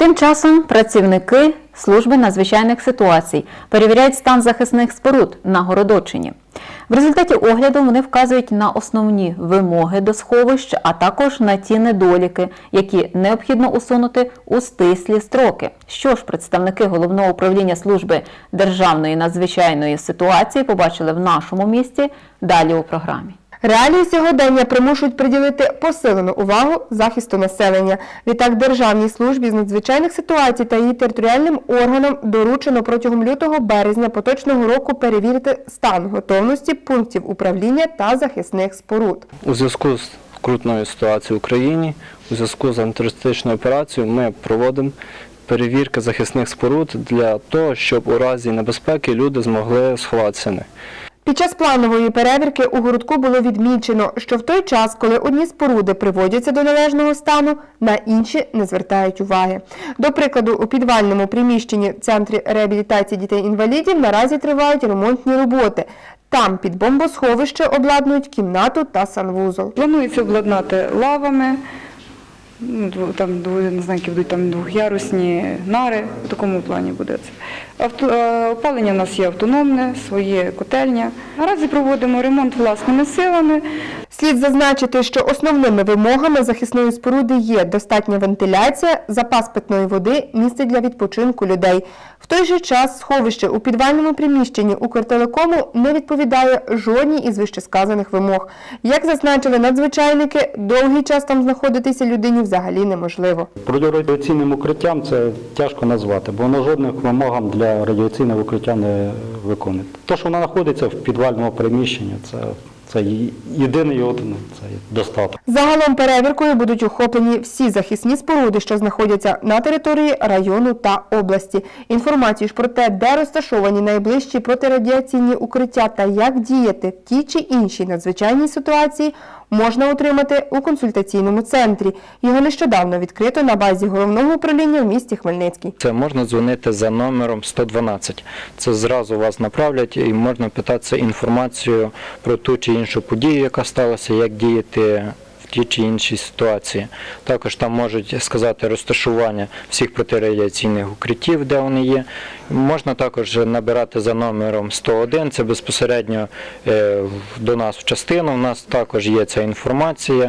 Тим часом працівники служби надзвичайних ситуацій перевіряють стан захисних споруд на Городочині. В результаті огляду вони вказують на основні вимоги до сховищ, а також на ті недоліки, які необхідно усунути у стислі строки. Що ж, представники головного управління служби державної надзвичайної ситуації побачили в нашому місті далі у програмі. Реалії сьогодення примушують приділити посилену увагу захисту населення. Відтак Державній службі з надзвичайних ситуацій та її територіальним органам доручено протягом лютого-березня поточного року перевірити стан готовності пунктів управління та захисних споруд. У зв'язку з крутною ситуацією в Україні, у зв'язку з антитерористичною операцією, ми проводимо перевірки захисних споруд для того, щоб у разі небезпеки люди змогли сховатися. Під час планової перевірки у городку було відмічено, що в той час, коли одні споруди приводяться до належного стану, на інші не звертають уваги. До прикладу, у підвальному приміщенні в центрі реабілітації дітей-інвалідів наразі тривають ремонтні роботи. Там під бомбосховище обладнують кімнату та санвузол. Планується обладнати лавами, ну, там не знаю, які будуть там двохярусні нари, в такому плані буде це. Авто, опалення в нас є автономне, своє котельня. Наразі проводимо ремонт власними силами. Слід зазначити, що основними вимогами захисної споруди є достатня вентиляція, запас питної води, місце для відпочинку людей. В той же час сховище у підвальному приміщенні Укртелекому не відповідає жодній із вищесказаних вимог. Як зазначили надзвичайники, довгий час там знаходитися людині взагалі неможливо. Радіаційним укриттям це тяжко назвати, бо воно жодних вимогам для радіаційного укриття не виконує. Те, що воно знаходиться в підвальному приміщенні, це, це єдиний один це є достаток. Загалом перевіркою будуть охоплені всі захисні споруди, що знаходяться на території району та області. Інформацію ж про те, де розташовані найближчі протирадіаційні укриття та як діяти в тій чи іншій надзвичайній ситуації, можна отримати у консультаційному центрі. Його нещодавно відкрито на базі головного управління в місті Хмельницький. Це можна дзвонити за номером 112. Це зразу вас направлять і можна питатися інформацію про ту чи іншу подію, яка сталася, як діяти в тій чи інші ситуації. Також там можуть сказати розташування всіх протирадіаційних укриттів, де вони є. Можна також набирати за номером 101, це безпосередньо е, до нас в частину. У нас також є ця інформація.